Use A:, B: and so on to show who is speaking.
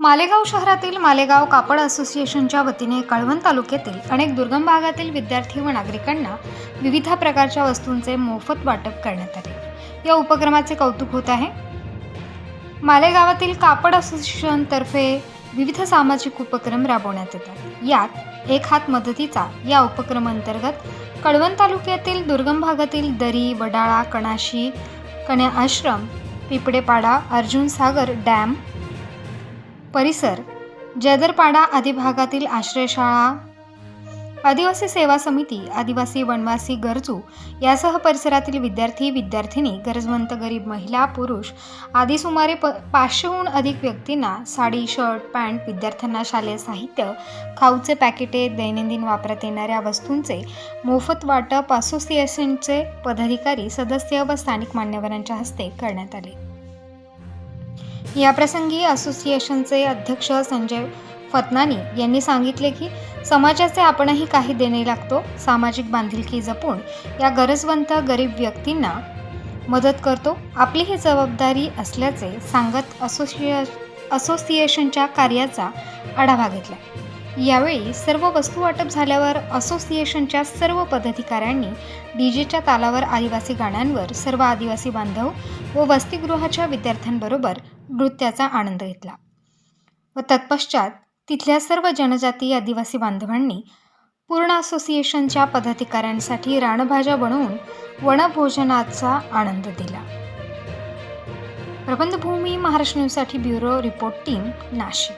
A: मालेगाव शहरातील मालेगाव कापड असोसिएशनच्या वतीने कळवण तालुक्यातील अनेक दुर्गम भागातील विद्यार्थी व नागरिकांना विविध प्रकारच्या वस्तूंचे मोफत वाटप करण्यात आले. या उपक्रमाचे कौतुक होत आहे. मालेगावातील कापड असोसिएशनतर्फे विविध सामाजिक उपक्रम राबवण्यात येतात. यात एक हात मदतीचा या उपक्रमांतर्गत कळवण तालुक्यातील दुर्गम भागातील दरी वडाळा कणाशी कन्या आश्रम पिपडेपाडा अर्जुन सागर डॅम परिसर जयदरपाडा आदी भागातील आश्रयशाळा आदिवासी सेवा समिती आदिवासी वनवासी गरजू यासह परिसरातील विद्यार्थी विद्यार्थिनी गरजवंत गरीब महिला पुरुष आदी सुमारे प पाचशेहून अधिक व्यक्तींना साडी शर्ट पॅन्ट विद्यार्थ्यांना शालेय साहित्य खाऊचे पॅकेटे दैनंदिन वापरात येणाऱ्या वस्तूंचे मोफत वाटप असोसिएशनचे पदाधिकारी सदस्य व स्थानिक मान्यवरांच्या हस्ते करण्यात आले. याप्रसंगी असोसिएशनचे अध्यक्ष संजय फतनानी यांनी सांगितले की समाजाचे आपणही काही देणे लागतो सामाजिक बांधिलकी जपून या गरजवंत गरीब व्यक्तींना मदत करतो आपली ही जबाबदारी असल्याचे सांगत असोसिए असोसिएशनच्या कार्याचा आढावा घेतला. यावेळी सर्व वस्तू वाटप झाल्यावर असोसिएशनच्या सर्व पदाधिकाऱ्यांनी डीजेच्या तालावर आदिवासी गाण्यांवर सर्व आदिवासी बांधव व वसतिगृहाच्या विद्यार्थ्यांबरोबर नृत्याचा आनंद घेतला. व तत्पश्चात तिथल्या सर्व जनजातीय आदिवासी बांधवांनी पूर्ण असोसिएशनच्या पदाधिकाऱ्यांसाठी रानभाज्या बनवून वनभोजनाचा आनंद दिला. प्रबंधभूमी महाराष्ट्र न्यूजसाठी ब्युरो रिपोर्ट टीम नाशिक.